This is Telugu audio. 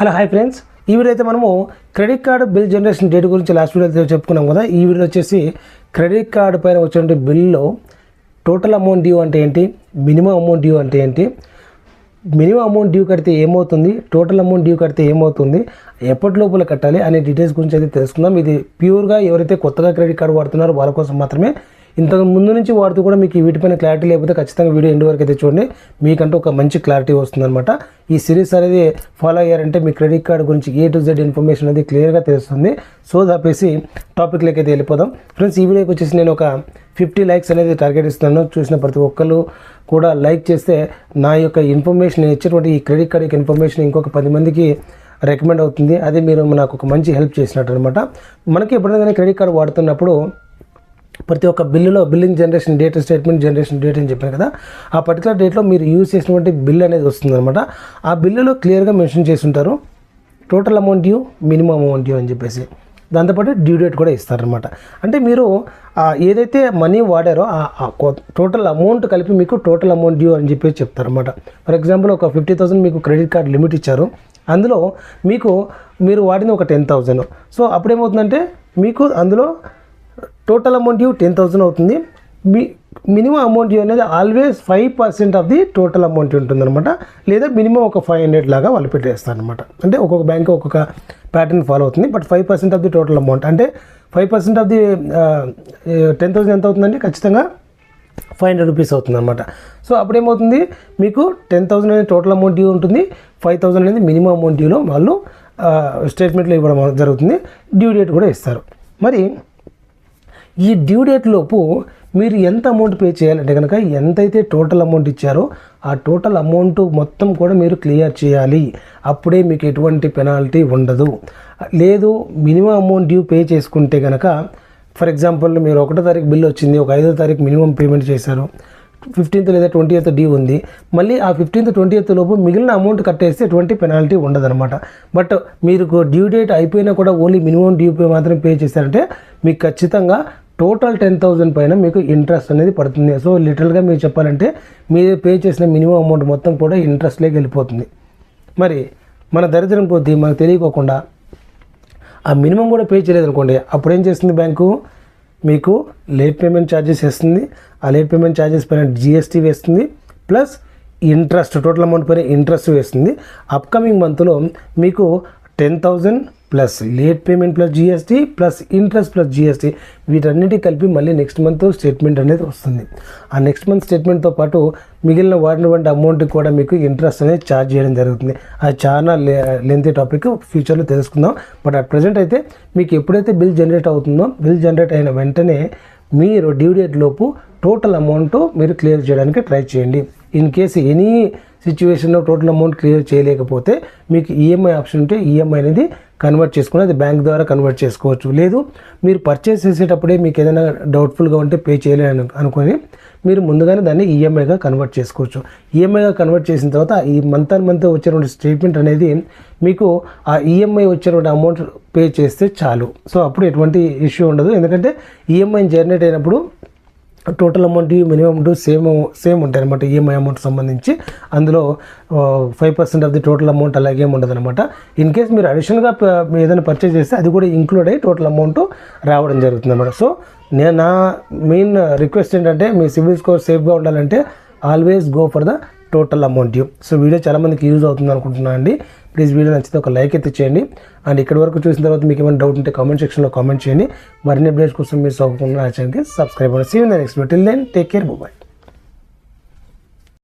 Hello hi friends. ఈ వీడియో అయితే మనము credit card bill generation date గురించి లాస్ట్ వీడియో చెప్పుకున్నాం కదా. ఈ వీడియో వచ్చేసి క్రెడిట్ కార్డు పైన వచ్చినటువంటి బిల్లో టోటల్ అమౌంట్ డ్యూ అంటే ఏంటి? మినిమం అమౌంట్ డ్యూ అంటే ఏంటి? మినిమం అమౌంట్ డ్యూ కడితే ఏమవుతుంది? టోటల్ అమౌంట్ డ్యూ కడితే ఏమవుతుంది? ఎప్పటి లోపల కట్టాలి? అనే డీటెయిల్స్ గురించి అయితే తెలుసుకుందాం. ఇది ప్యూర్గా ఎవరైతే కొత్తగా క్రెడిట్ కార్డు వాడుతున్నారో వాళ్ళ కోసం మాత్రమే ఇంతకు ముందు నుంచి వాడుతూ కూడా మీకు వీటిపైన క్లారిటీ లేకపోతే ఖచ్చితంగా వీడియో ఎండ్ వరకు అయితే చూడండి. మీకంటూ ఒక మంచి క్లారిటీ వస్తుందన్నమాట. ఈ సిరీస్ అనేది ఫాలో అయ్యారంటే మీ క్రెడిట్ కార్డు గురించి ఏ టు జెడ్ ఇన్ఫర్మేషన్ అనేది క్లియర్గా తెలుస్తుంది. సో దాపేసి టాపిక్లోకి అయితే వెళ్ళిపోదాం. ఫ్రెండ్స్ ఈ వీడియోకి వచ్చేసి నేను ఒక ఫిఫ్టీ లైక్స్ అనేది టార్గెట్ ఇస్తున్నాను. చూసిన ప్రతి ఒక్కరు కూడా లైక్ చేస్తే నా యొక్క ఇన్ఫర్మేషన్ నేను ఈ క్రెడిట్ కార్డ్ యొక్క ఇన్ఫర్మేషన్ ఇంకొక పది మందికి రికమెండ్ అవుతుంది. అది మీరు నాకు ఒక మంచి హెల్ప్ చేసినట్టు అనమాట మనకి ఎప్పుడైనా క్రెడిట్ కార్డు వాడుతున్నప్పుడు ప్రతి ఒక్క బిల్లులో billing generation date statement generation date అని చెప్పాను కదా ఆ పర్టికులర్ డేట్లో మీరు యూజ్ చేసినటువంటి బిల్ అనేది వస్తుందన్నమాట. ఆ బిల్లులో క్లియర్గా మెన్షన్ చేసి ఉంటారు total amount due minimum amount due అని చెప్పేసి. దాంతోపాటు డ్యూ డేట్ కూడా ఇస్తారనమాట అంటే మీరు ఏదైతే మనీ వాడారో ఆ టోటల్ అమౌంట్ కలిపి మీకు టోటల్ అమౌంట్ డ్యూ అని చెప్పేసి చెప్తారనమాట ఫర్ ఎగ్జాంపుల్ ఒక ఫిఫ్టీ థౌసండ్ మీకు క్రెడిట్ కార్డ్ లిమిట్ ఇచ్చారు. అందులో మీకు మీరు వాడింది ఒక టెన్ థౌజండ్ సో అప్పుడేమవుతుందంటే మీకు అందులో total amount due ten thousand అవుతుంది. మీ మినిమం అమౌంట్ డ్యూ అనేది always five percent of the total amount ఉంటుందన్నమాట. లేదా మినిమం ఒక ఫైవ్ హండ్రెడ్ లాగా వాళ్ళు పెట్టేస్తారనమాట అంటే ఒక్కొక్క బ్యాంక్ ఒక్కొక్క ప్యాటర్న్ ఫాలో అవుతుంది. But five percent of the total amount అంటే five percent of the ten thousand ఎంత అవుతుందంటే ఖచ్చితంగా ఫైవ్ హండ్రెడ్ రూపీస్ అవుతుంది అనమాట సో అప్పుడు ఏమవుతుంది? మీకు టెన్ థౌసండ్ అనేది టోటల్ అమౌంట్ డ్యూ ఉంటుంది. ఫైవ్ థౌసండ్ అనేది మినిమం అమౌంట్ డ్యూలో వాళ్ళు స్టేట్మెంట్లో ఇవ్వడం జరుగుతుంది. డ్యూ డేట్ కూడా ఇస్తారు. మరి ఈ డ్యూ డేట్ లోపు మీరు ఎంత అమౌంట్ పే చేయాలంటే కనుక ఎంతైతే టోటల్ అమౌంట్ ఇచ్చారో ఆ టోటల్ అమౌంట్ మొత్తం కూడా మీరు క్లియర్ చేయాలి. అప్పుడే మీకు ఎటువంటి పెనాల్టీ ఉండదు. లేదు మినిమం అమౌంట్ డ్యూ పే చేసుకుంటే కనుక ఫర్ ఎగ్జాంపుల్ మీరు ఒకటో తారీఖు బిల్ వచ్చింది ఒక ఐదో తారీఖు మినిమం పేమెంట్ చేశారు ఫిఫ్టీన్త్ లేదా ట్వంటీ ఎయిత్ డ్యూ ఉంది మళ్ళీ ఆ ఫిఫ్టీన్త్ ట్వంటీ ఎయిత్ లోపు మిగిలిన అమౌంట్ కట్టేస్తే ఎటువంటి పెనాల్టీ ఉండదన్నమాట. బట్ మీరు డ్యూ డేట్ అయిపోయినా కూడా ఓన్లీ మినిమం డ్యూ పే మాత్రం పే చేశారంటే మీకు ఖచ్చితంగా టోటల్ టెన్ థౌజండ్ పైన మీకు ఇంట్రెస్ట్ అనేది పడుతుంది. సో లిటరల్గా మీరు చెప్పాలంటే మీరు పే చేసిన మినిమం అమౌంట్ మొత్తం కూడా ఇంట్రెస్ట్లోకి వెళ్ళిపోతుంది. మరి మన దరిద్రం కొద్దీ మనకు తెలియకోకుండా ఆ మినిమం కూడా పే చేయలేదు అనుకోండి అప్పుడు ఏం చేస్తుంది బ్యాంకు? మీకు లేట్ పేమెంట్ ఛార్జెస్ వేస్తుంది. ఆ లేట్ పేమెంట్ ఛార్జెస్ పైన జిఎస్టీ వేస్తుంది. ప్లస్ ఇంట్రెస్ట్ టోటల్ అమౌంట్ పైన ఇంట్రెస్ట్ వేస్తుంది. అప్కమింగ్ మంత్లో మీకు ten thousand plus late payment plus GST plus interest plus GST వీటన్నిటి కలిపి మళ్ళీ నెక్స్ట్ మంత్ స్టేట్మెంట్ అనేది వస్తుంది. ఆ నెక్స్ట్ మంత్ స్టేట్మెంట్తో పాటు మిగిలిన వాడినటువంటి అమౌంట్ కూడా మీకు ఇంట్రెస్ట్ అనేది ఛార్జ్ చేయడం జరుగుతుంది. అది చాలా లెంతీ టాపిక్ ఫ్యూచర్లో తెలుసుకుందాం. బట్ అట్ ప్రజెంట్ అయితే మీకు ఎప్పుడైతే బిల్ జనరేట్ అవుతుందో బిల్ జనరేట్ అయిన వెంటనే మీరు డ్యూ డేట్ లోపు టోటల్ అమౌంట్ మీరు క్లియర్ చేయడానికి ట్రై చేయండి. ఇన్ కేసు ఎనీ సిచ్యువేషన్లో టోటల్ అమౌంట్ క్లియర్ చేయలేకపోతే మీకు ఈఎంఐ ఆప్షన్ ఉంటే ఈఎంఐ అనేది కన్వర్ట్ చేసుకుని అది బ్యాంక్ ద్వారా కన్వర్ట్ చేసుకోవచ్చు. లేదు మీరు పర్చేస్ చేసేటప్పుడే మీకు ఏదైనా డౌట్ఫుల్గా ఉంటే పే చేయలేదు అనుకొని మీరు ముందుగానే దాన్ని ఈఎంఐగా కన్వర్ట్ చేసుకోవచ్చు. ఈఎంఐగా కన్వర్ట్ చేసిన తర్వాత ఈ మంత్ అండ్ మంత్ వచ్చినటువంటి స్టేట్మెంట్ అనేది మీకు ఆ ఈఎంఐ వచ్చినటువంటి అమౌంట్ పే చేస్తే చాలు. సో అప్పుడు ఎటువంటి ఇష్యూ ఉండదు. ఎందుకంటే ఈఎంఐ జనరేట్ అయినప్పుడు total amount minimum amount same same ఉంటాయి అనమాట ఈఎంఐ అమౌంట్ సంబంధించి. అందులో five percent of the total amount అలాగే ఉండదు అనమాట ఇన్ కేస్ మీరు అడిషనల్గా ఏదైనా పర్చేస్ చేస్తే అది కూడా ఇంక్లూడ్ అయ్యి టోటల్ అమౌంట్ రావడం జరుగుతుంది అనమాట సో నేను నా మెయిన్ రిక్వెస్ట్ ఏంటంటే మీ సివిల్ స్కోర్ సేఫ్గా ఉండాలంటే always go for the total amount due so video చాలామందికి యూజ్ అవుతుంది అనుకుంటున్నాను అండి. ప్లీజ్ వీడియో నచ్చితే ఒక లైక్ అయితే చేయండి. అండ్ ఇక్కడి వరకు చూసిన తర్వాత మీకు ఏమైనా డౌట్ ఉంటే కామెంట్ సెక్షన్లో కామెంట్ చేయండి. మరిన్ని అప్డేట్స్ కోసం మీరు సౌకర్యం ఛానల్కి సబ్స్క్రైబ్ అవ్వండి see in the next till then take care bye